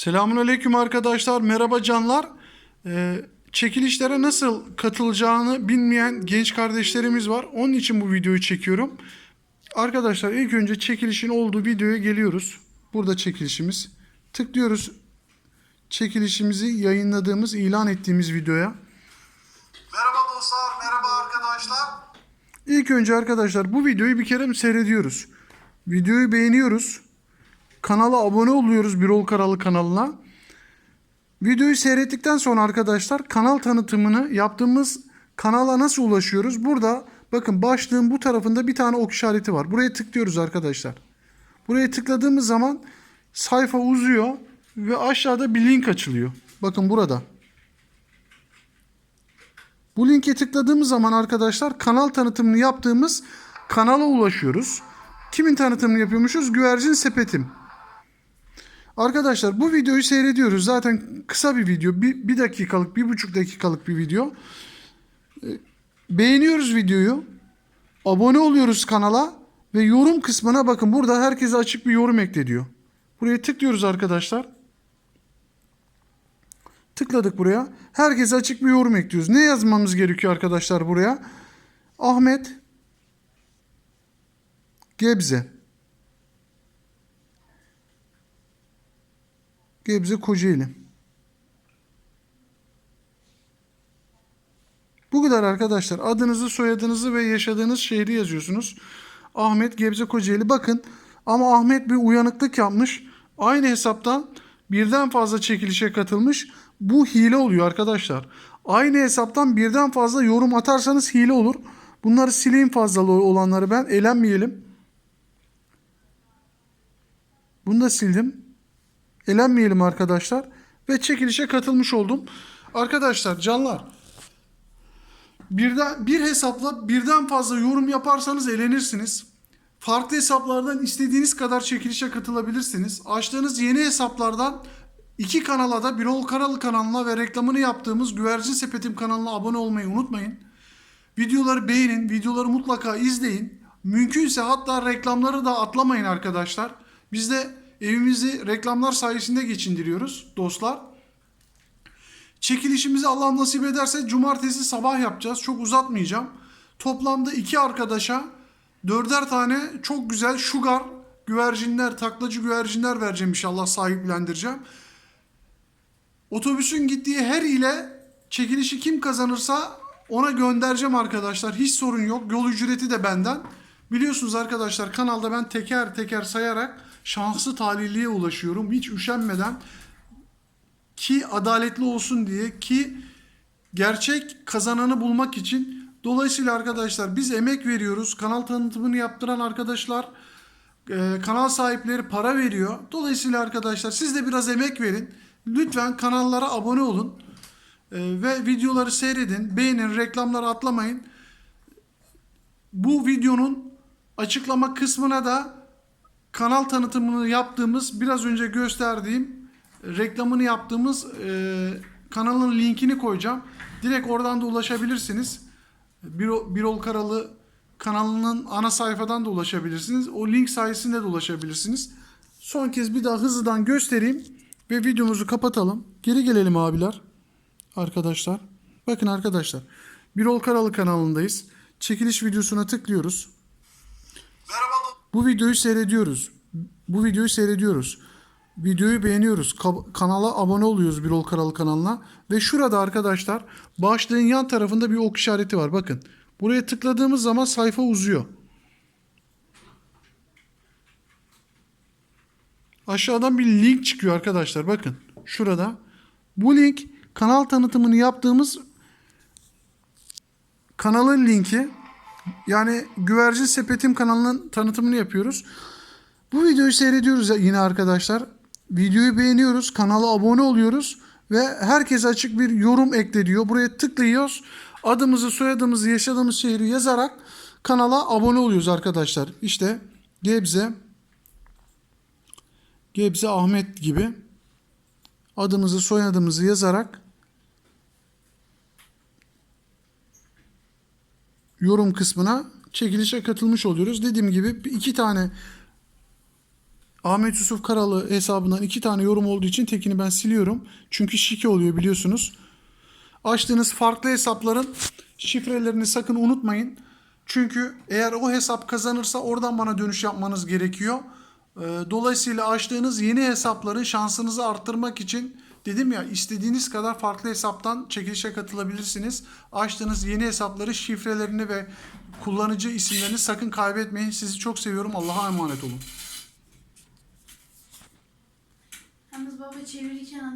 Selamünaleyküm arkadaşlar. Merhaba canlar. Ee, çekilişlere nasıl katılacağını bilmeyen genç kardeşlerimiz var. Onun için bu videoyu çekiyorum. Arkadaşlar ilk önce çekilişin olduğu videoya geliyoruz. Burada çekilişimiz. Tıklıyoruz çekilişimizi yayınladığımız, ilan ettiğimiz videoya. Merhaba dostlar, merhaba arkadaşlar. İlk önce arkadaşlar bu videoyu bir kere seyrediyoruz. Videoyu beğeniyoruz. Kanala abone oluyoruz Birol Karalı kanalına. Videoyu seyrettikten sonra arkadaşlar kanal tanıtımını yaptığımız kanala nasıl ulaşıyoruz? Burada bakın başlığın bu tarafında bir tane ok işareti var. Buraya tıklıyoruz arkadaşlar. Buraya tıkladığımız zaman sayfa uzuyor ve aşağıda bir link açılıyor. Bakın burada. Bu linke tıkladığımız zaman arkadaşlar kanal tanıtımını yaptığımız kanala ulaşıyoruz. Kimin tanıtımını yapıyormuşuz? Güvercin Sepetim. Arkadaşlar bu videoyu seyrediyoruz. Zaten kısa bir video. Bir, bir dakikalık, bir buçuk dakikalık bir video. Ee, Beğeniyoruz videoyu. Abone oluyoruz kanala. Ve yorum kısmına bakın burada herkese açık bir yorum ekle diyor. Buraya tıklıyoruz arkadaşlar. Tıkladık buraya. Herkese açık bir yorum ekliyoruz. Ne yazmamız gerekiyor arkadaşlar buraya? Ahmet Gebze. Gebze Kocaeli. Bu kadar arkadaşlar. Adınızı, soyadınızı ve yaşadığınız şehri yazıyorsunuz. Ahmet Gebze Kocaeli. Bakın ama Ahmet bir uyanıklık yapmış. Aynı hesaptan birden fazla çekilişe katılmış. Bu hile oluyor arkadaşlar. Aynı hesaptan birden fazla yorum atarsanız hile olur. Bunları sileyim fazlalı olanları ben. Elenmeyelim. Bunu da sildim. Elenmeyelim arkadaşlar. Ve çekilişe katılmış oldum. Arkadaşlar canlar. Birden, bir hesapla birden fazla yorum yaparsanız elenirsiniz. Farklı hesaplardan istediğiniz kadar çekilişe katılabilirsiniz. Açtığınız yeni hesaplardan iki kanala da Birol Karalı kanalına ve reklamını yaptığımız Güvercin Sepetim kanalına abone olmayı unutmayın. Videoları beğenin, videoları mutlaka izleyin. Mümkünse hatta reklamları da atlamayın arkadaşlar. Biz de evimizi reklamlar sayesinde geçindiriyoruz dostlar. Çekilişimizi Allah nasip ederse cumartesi sabah yapacağız. Çok uzatmayacağım. Toplamda iki arkadaşa dörder tane çok güzel sugar güvercinler, taklacı güvercinler vereceğim inşallah sahiplendireceğim. Otobüsün gittiği her ile çekilişi kim kazanırsa ona göndereceğim arkadaşlar. Hiç sorun yok. Yol ücreti de benden. Biliyorsunuz arkadaşlar kanalda ben teker teker sayarak şanslı talihliye ulaşıyorum. Hiç üşenmeden ki adaletli olsun diye ki gerçek kazananı bulmak için dolayısıyla arkadaşlar biz emek veriyoruz. Kanal tanıtımını yaptıran arkadaşlar e, kanal sahipleri para veriyor. Dolayısıyla arkadaşlar siz de biraz emek verin. Lütfen kanallara abone olun. E, ve videoları seyredin. Beğenin, reklamları atlamayın. Bu videonun açıklama kısmına da kanal tanıtımını yaptığımız biraz önce gösterdiğim reklamını yaptığımız e, kanalın linkini koyacağım. Direkt oradan da ulaşabilirsiniz. Birol, Birol Karalı kanalının ana sayfadan da ulaşabilirsiniz. O link sayesinde de ulaşabilirsiniz. Son kez bir daha hızlıdan göstereyim ve videomuzu kapatalım. Geri gelelim abiler. Arkadaşlar. Bakın arkadaşlar. Birol Karalı kanalındayız. Çekiliş videosuna tıklıyoruz. Merhaba Bu videoyu seyrediyoruz. Bu videoyu seyrediyoruz. Videoyu beğeniyoruz. Ka- kanala abone oluyoruz Birol Karalı kanalına. Ve şurada arkadaşlar başlığın yan tarafında bir ok işareti var. Bakın. Buraya tıkladığımız zaman sayfa uzuyor. Aşağıdan bir link çıkıyor arkadaşlar. Bakın. Şurada. Bu link kanal tanıtımını yaptığımız kanalın linki. Yani Güvercin Sepetim kanalının tanıtımını yapıyoruz. Bu videoyu seyrediyoruz yine arkadaşlar. Videoyu beğeniyoruz, kanala abone oluyoruz ve herkese açık bir yorum ekleniyor. Buraya tıklıyoruz. Adımızı, soyadımızı, yaşadığımız şehri yazarak kanala abone oluyoruz arkadaşlar. İşte Gebze Gebze Ahmet gibi adımızı, soyadımızı yazarak yorum kısmına çekilişe katılmış oluyoruz. Dediğim gibi iki tane Ahmet Yusuf Karalı hesabından iki tane yorum olduğu için tekini ben siliyorum. Çünkü şike oluyor biliyorsunuz. Açtığınız farklı hesapların şifrelerini sakın unutmayın. Çünkü eğer o hesap kazanırsa oradan bana dönüş yapmanız gerekiyor. Ee, Dolayısıyla açtığınız yeni hesapların şansınızı arttırmak için dedim ya istediğiniz kadar farklı hesaptan çekilişe katılabilirsiniz. Açtığınız yeni hesapları şifrelerini ve kullanıcı isimlerini sakın kaybetmeyin. Sizi çok seviyorum. Allah'a emanet olun. Yalnız baba çevirirken